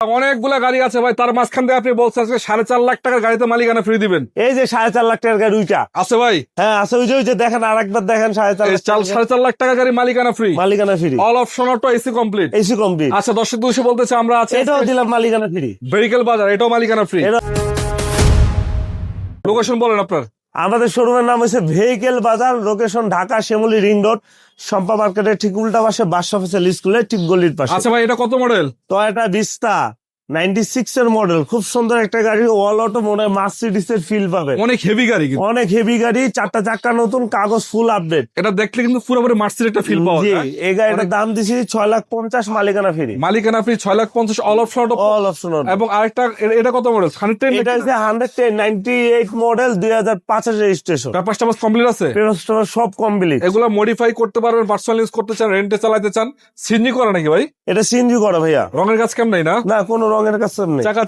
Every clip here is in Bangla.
অনেকগুলা গাড়ি আছে ভাই তার মাঝখান থেকে আপনি বলছেন আজকে সাড়ে চার লাখ টাকার গাড়িতে মালিকানা ফ্রি দিবেন। এই যে সাড়ে চার লাখ টাকার গাড়ি ওইটা। আছে ভাই? হ্যাঁ আছে ওই যে ওই যে দেখেন আর একবার দেখেন সাড়ে চার সাড়ে চার লাখ টাকা গাড়ি মালিকানা ফ্রি মালিকানা free all option auto AC complete AC complete আচ্ছা দর্শক দুশো বলতেছে আমরা আছি এটাও দিলাম মালিকানা ফ্রি ভেহিকেল বাজার এটাও মালিকানা ফ্রি লোকেশন বলেন আপনার। আমাদের শোরুমের নাম হচ্ছে ভেহিকেল বাজার location Dhaka Shyamoli ring road সম্পা মার্কেটের ঠিক উল্টা পাশে বাদশা ফেসেল স্কুলের ঠিক গলির পাশে। আচ্ছা ভাই এটা কত মডেল তো এটা ভিস্তা নাইনটি সিক্স এর মডেল খুব সুন্দর একটা গাড়ি অল অটো মনে হয় মার্সিডিস এর ফিল পাবে। অনেক হেভি গাড়ি অনেক হেভি গাড়ি চারটা নতুন কাগজ ফুল আপডেট এটা দেখলে কিন্তু পুরোপুরি একটা ফিল পাওয়া যায়। এই গাড়িটার দাম দিছি ছয় লাখ পঞ্চাশ মালিকানা ফ্রি মালিকানা ফ্রি ছয় লাখ পঞ্চাশ অল অটো অল অপশন এবং আরেকটা এটা কত মডেল হান্ড্রেড টেন এটা হচ্ছে hundred ten ninety eight model দুই হাজার পাঁচের রেজিস্ট্রেশন কমপ্লিট আছে। সব কমপ্লিট এগুলো মডিফাই করতে পারবেন পার্সোনাল ইউজ করতে চান রেন্টে চালাতে চান। সিনজি করে নাকি ভাই? এটা সিএনজি করা ভাইয়া। রঙের কাজ কেমন নাই না? না কোনো রঙের কাছে নেই। চাকা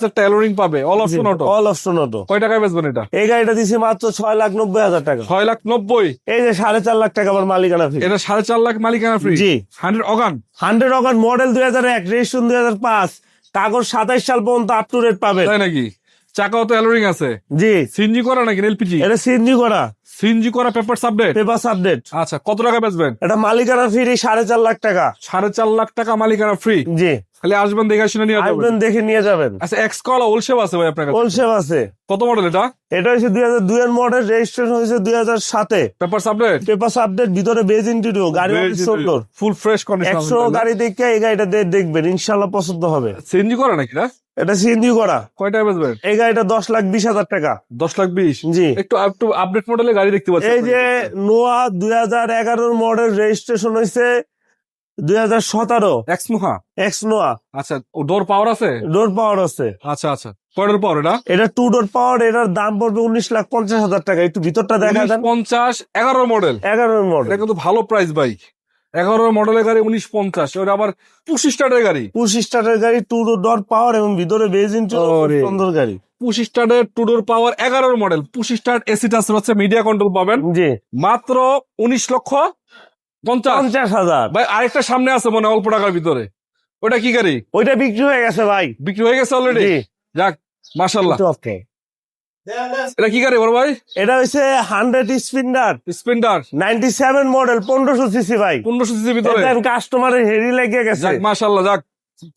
পাবে। All option auto all option auto কয় টাকায় বেচবেন এটা? এই গাড়িটা দিছি মাত্র ছয় লাখ নব্বই হাজার টাকা। ছয় লাখ নব্বই? এই যে সাড়ে চার লাখ টাকা আমার মালিকানা ফি এটা সাড়ে চার লাখ মালিকানা ফ্রি জি। হান্ড্রেড অগান হান্ড্রেড অগান মডেল দুই হাজার এক রেজিস্ট্রেশন দুই হাজার পাঁচ। কাগজ সাতাইশ সাল পর্যন্ত আপ টু রেট পাবে তাই নাকি? চাকাও তো এলোরিং আছে। জি। সিনজি করা নাকি এলপিজি এটা সিএনজি করা। সিনজি করা পেপার সাবডেট পেপার আপডেট আচ্ছা কত টাকা বেচবেন? এটা মালিকানা ফি সাড়ে চার লাখ টাকা। সাড়ে চার লাখ টাকা মালিকানা ফ্রি জি। খালি আসবেন দেখে শুনে নিয়ে যাবেন। আসবেন দেখে নিয়ে যাবেন। আচ্ছা এক্স কলা ওলসেপ আছে ভাই আপনার কাছে? হোলসেল আছে। কত মডেল এটা? এটা হচ্ছে দুই হাজার দুই এর মডেল রেজিস্ট্রেশন হয়েছে দুই হাজার সাতে। পেপার সাবডেট পেপার আপডেট ভিতরে বেজ ইন্টিরিও গাড়ি সুন্দর ফুল ফ্রেশ কন্ডিশন একশো গাড়ি দেখে এই গাড়িটা দেখবেন ইনশাল্লাহ পছন্দ হবে। সিনজি করা নাকি না? এটা সিএনজি করা। কয় টাকা বেচবেন এই গাড়িটা দশ লাখ বিশ হাজার টাকা। দশ লাখ বিশ? জি। একটু একটু আপডেট মডেলের গাড়ি দেখতে পাচ্ছি এই যে নোয়া দুই হাজার এগারোর মডেল রেজিস্ট্রেশন হয়েছে দুই হাজার সতেরো। এক্স মুহা এক্স নোয়া আচ্ছা ডোর পাওয়ার আছে? ডোর পাওয়ার আছে। আচ্ছা আচ্ছা। কয় পাওয়ার এটা? এটা টু ডোর পাওয়ার এটার দাম পড়বে উনিশ লাখ পঞ্চাশ হাজার টাকা। একটু ভিতরটা দেখা দেন। পঞ্চাশ এগারো মডেল এগারোর মডেল এটা কিন্তু ভালো প্রাইস বাইক এগারো মডেলের গাড়ি উনিশ পঞ্চাশ ওটা আবার পুশ স্টার্টের গাড়ি। পুশ স্টার্টের গাড়ি টু ডোর পাওয়ার এবং ভিতরে বেজ ইন্টিরিয়র ওরে। সুন্দর গাড়ি। স্টার্টের টু ডোর পাওয়ার এগারোর model push start AC touch হচ্ছে মিডিয়া কন্ট্রোল পাবেন। জি। মাত্র উনিশ লক্ষ পঞ্চাশ। হাজার। ভাই আরেকটা সামনে আছে মনে অল্প টাকার ভিতরে। ওটা কি গাড়ি? ওইটা বিক্রি হয়ে গেছে ভাই। বিক্রি হয়ে গেছে অলরেডি যাক মাশাল্লাহ একটু এটা কি গাড়ি বড় ভাই? এটা হচ্ছে হান্ড্রেড স্পিন্ডার। স্পেন্ডার। নাইনটি সেভেন মডেল পনেরোশো সিসি ভাই। পনেরোশো সিসির ভিতরে? কাস্টমারের হেরি লেগে গেছে। যাক মাশাল্লাহ যাক।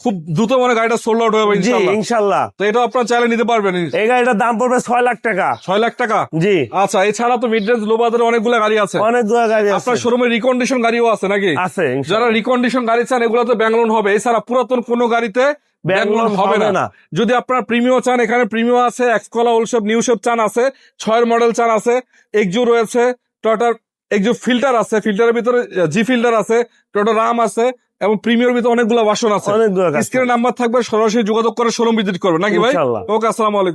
খুব দ্রুত মানে গাড়িটা সোল্ড আউট হবে ইনশাল্লাহ তো এটা আপনার চাইলে নিতে পারবেন। এই গাড়িটার দাম পড়বে ছয় লাখ টাকা। ছয় লাখ টাকা? জি। আচ্ছা এছাড়া তো মিড রেঞ্জ লো বাজারে অনেকগুলো গাড়ি আছে। অনেকগুলা গাড়ি আছে। আপনার শোরুমে রিকন্ডিশন গাড়িও আছে নাকি? আছে যারা রিকন্ডিশন গাড়ি চান এগুলো তো ব্যাঙ্গলোন হবে। এছাড়া পুরাতন কোনো গাড়িতে ব্যাংলোন হবে না। যদি আপনার প্রিমিও চান এখানে প্রিমিও আছে এক্সকলা ওলসেপ নিউশেপ চান আছে ছয়ের মডেল চান আছে এক্সজু রয়েছে টয়টার এক্সজু ফিল্টার আছে ফিল্টারের ভিতরে জি ফিল্টার আছে টয়টা রাম আছে এবং প্রিমিয়ার ভিতরে অনেকগুলো বাসন আছে। অনেকগুলো স্ক্রিনে নাম্বার থাকবে সরাসরি যোগাযোগ করে শোরুম ভিজিট করবে। নাকি ভাই? ওকে আসসালামু আলাইকুম।